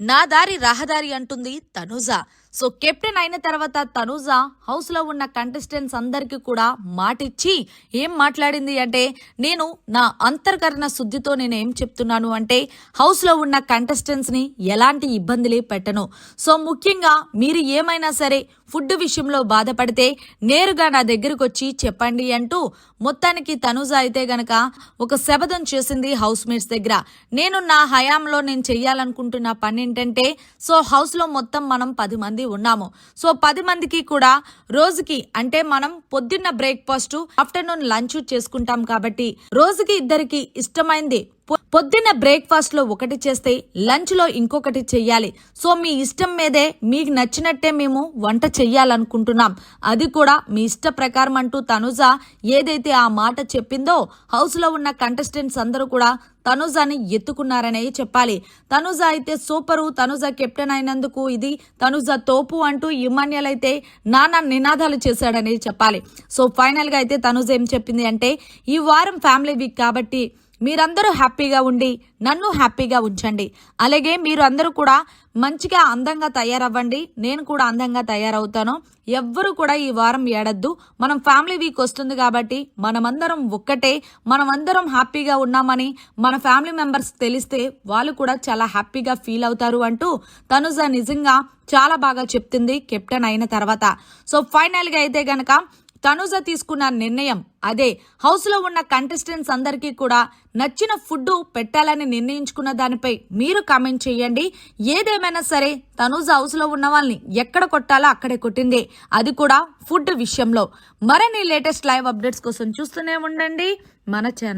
నా దారి రహదారి అంటుంది తనుజ. సో కెప్టెన్ అయిన తర్వాత తనుజా హౌస్లో ఉన్న కంటెస్టెంట్స్ అందరికీ కూడా మాటిచ్చి ఏం మాట్లాడింది అంటే నేను నా అంతర్కరణ శుద్ధితో నేను ఏం చెప్తున్నాను అంటే హౌస్లో ఉన్న కంటెస్టెంట్స్ని ఎలాంటి ఇబ్బందులే పెట్టను. సో ముఖ్యంగా మీరు ఏమైనా సరే ఫుడ్ విషయంలో బాధపడితే నేరుగా నా దగ్గరకు వచ్చి చెప్పండి అంటూ మొత్తానికి తనుజ అయితే గనక ఒక శబదం చేసింది హౌస్ మేట్స్ దగ్గర. నేను నా హయాంలో నేను చెయ్యాలనుకుంటున్న పని ఏంటంటే సో హౌస్లో మొత్తం మనం పది మంది ఉన్నాము. సో పది మందికి కూడా రోజుకి అంటే మనం పొద్దున్న బ్రేక్ఫాస్ట్ ఆఫ్టర్నూన్ లంచ్ చేసుకుంటాం కాబట్టి రోజుకి ఇద్దరికి ఇష్టమైంది పొద్దున్న బ్రేక్ఫాస్ట్లో ఒకటి చేస్తే లంచ్లో ఇంకొకటి చెయ్యాలి. సో మీ ఇష్టం మీదే మీకు నచ్చినట్టే మేము వంట చెయ్యాలనుకుంటున్నాం. అది కూడా మీ ఇష్ట ప్రకారం అంటూ తనుజ ఏదైతే ఆ మాట చెప్పిందో హౌస్లో ఉన్న కంటెస్టెంట్స్ అందరూ కూడా తనుజాని ఎత్తుకున్నారనే చెప్పాలి. తనుజ అయితే సూపరు తనుజ కెప్టెన్ అయినందుకు ఇది తనుజ తోపు అంటూ ఇమాన్యుల్ అయితే నానా నినాదాలు చేశాడనేది చెప్పాలి. సో ఫైనల్గా అయితే తనుజ ఏం చెప్పింది అంటే ఈ వారం ఫ్యామిలీ వీక్ కాబట్టి మీరందరూ హ్యాపీగా ఉండి నన్ను హ్యాపీగా ఉంచండి. అలాగే మీరు అందరూ కూడా మంచిగా అందంగా తయారవ్వండి. నేను కూడా అందంగా తయారవుతాను. ఎవ్వరు కూడా ఈ వారం ఏడద్దు. మనం ఫ్యామిలీ వీక్ వస్తుంది కాబట్టి మనమందరం ఒక్కటే మనమందరం హ్యాపీగా ఉన్నామని మన ఫ్యామిలీ మెంబర్స్ తెలిస్తే వాళ్ళు కూడా చాలా హ్యాపీగా ఫీల్ అవుతారు అంటూ తనుజ నిజంగా చాలా బాగా చెప్తుంది కెప్టెన్ అయిన తర్వాత. సో ఫైనల్గా అయితే గనక తనుజ తీసుకున్న నిర్ణయం అదే. హౌస్లో ఉన్న కంటెస్టెంట్స్ అందరికీ కూడా నచ్చిన ఫుడ్ పెట్టాలని నిర్ణయించుకున్న దానిపై మీరు కామెంట్ చేయండి. ఏదేమైనా సరే తనుజ హౌస్లో ఉన్న వాళ్ళని ఎక్కడ కొట్టాలో అక్కడే కొట్టింది. అది కూడా ఫుడ్ విషయంలో. మరిన్ని లేటెస్ట్ లైవ్ అప్డేట్స్ కోసం చూస్తూనే ఉండండి. మన ఛానల్